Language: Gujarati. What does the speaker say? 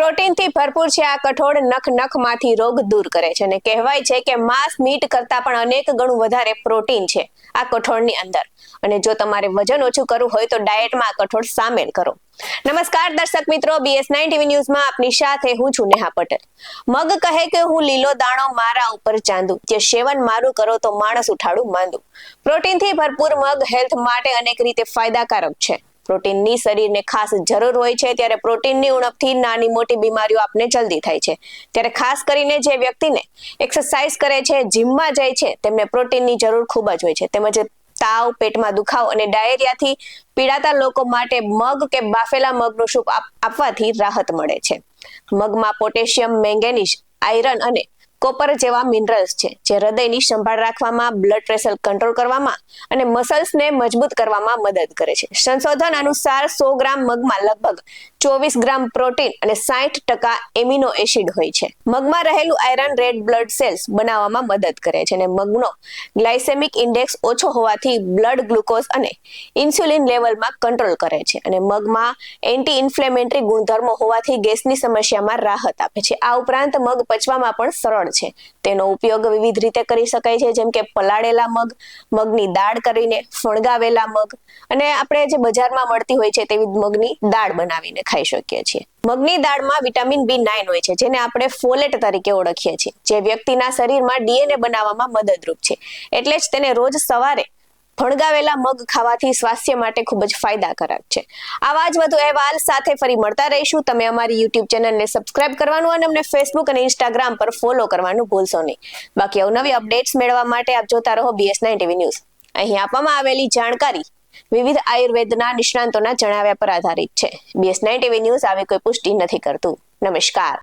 પ્રોટીનથી ભરપૂર છે આ કઠોળ નખ નખમાંથી રોગ દૂર કરે છે અને કહેવાય છે કે માંસ મીટ કરતા પણ અનેક ગણું વધારે પ્રોટીન છે આ કઠોળની અંદર. અને જો તમારે વજન ઓછું કરવું હોય તો ડાયટમાં આ કઠોળ સામેલ કરો. નમસ્કાર, દર્શક મિત્રો. બીએસ નાઇન ટીવી ન્યૂઝમાં આપની સાથે હું છું નેહા પટેલ. મગ કહે કે હું લીલો દાણો મારા ઉપર ચાંદુ. જે સેવન મારું કરો તો માણસ ઉઠાડું માંદું. પ્રોટીનથી ભરપૂર મગ હેલ્થ માટે અનેક રીતે ફાયદાકારક છે. પ્રોટીનની શરીરને ખાસ જરૂર હોય છે, ત્યારે પ્રોટીનની ઉણપથી નાની મોટી બીમારીઓ આપને જલ્દી થાય છે. ત્યારે ખાસ કરીને જે વ્યક્તિને એક્સરસાઇઝ કરે છે, જીમમાં જાય છે, તેમને પ્રોટીનની જરૂર ખૂબ જ હોય છે. તેમજ તાવ, પેટમાં દુખાવ અને ડાયરિયાથી પીડાતા લોકો માટે મગ કે બાફેલા મગનું સૂપ આપવાથી રાહત મળે છે. મગમાં પોટેશિયમ, મેંગેનીઝ, આયરન અને કોપર જેવા મિનરલ્સ છે, જે હૃદયની સંભાળ રાખવામાં બ્લડ પ્રેશર કંટ્રોલ કરવામાં અને મસલ્સને મજબૂત કરવામાં મદદ કરે છે. સંશોધન અનુસાર સો ગ્રામ મગમાં લગભગ ચોવીસ ગ્રામ પ્રોટીન અને સાઠ ટકા એમિનો એસિડ હોય છે. મગમાં રહેલું આયરન રેડ બ્લડ સેલ્સ બનાવવામાં મદદ કરે છે અને મગનો ગ્લાયસેમિક ઇન્ડેક્સ ઓછો હોવાથી બ્લડ ગ્લુકોઝ અને ઇન્સ્યુલિન લેવલમાં કંટ્રોલ કરે છે અને મગમાં એન્ટી ઇન્ફ્લેમેટરી ગુણધર્મો હોવાથી ગેસની સમસ્યામાં રાહત આપે છે. આ ઉપરાંત મગ પચવામાં પણ છે. તેનો ઉપયોગ વિવિધ રીતે કરી શકાય છે, જેમ કે પલાળેલા મગ, મગની દાળ કરીને ફણગાવેલા મગ, અને આપણે જે બજારમાં મળતી હોય છે તેવી મગની દાળ બનાવીને ખાઈ શકીએ છીએ. મગની દાળમાં વિટામિન બી નાઇન હોય છે, જેને આપણે ફોલેટ તરીકે ઓળખીએ છીએ, જે વ્યક્તિના શરીરમાં ડીએનએ બનાવવામાં મદદરૂપ છે. એટલે જ તેને રોજ સવારે ફણગાવેલા મગ ખાવાથી સ્વાસ્થ્ય માટે ખૂબ જ ફાયદાકારક છે. આવા જ વધુ અહેવાલ સાથે ફરી મળતા રહીશું. તમે અમારી યુટ્યુબ ચેનલને સબસ્ક્રાઇબ કરવાનું અને અમને ફેસબુક અને ઇન્સ્ટાગ્રામ પર ફોલો કરવાનું ભૂલશો નહીં. બાકી અવનવી અપડેટ્સ મેળવવા માટે આપ જોતા રહો બીએસ નાઇન ટીવી ન્યૂઝ અહીં આપવામાં આવેલી જાણકારી વિવિધ આયુર્વેદના નિષ્ણાંતોના જણાવ્યા પર આધારિત છે. બીએસ નાઇન ટીવી ન્યૂઝ આવી કોઈ પુષ્ટિ નથી કરતું. નમસ્કાર.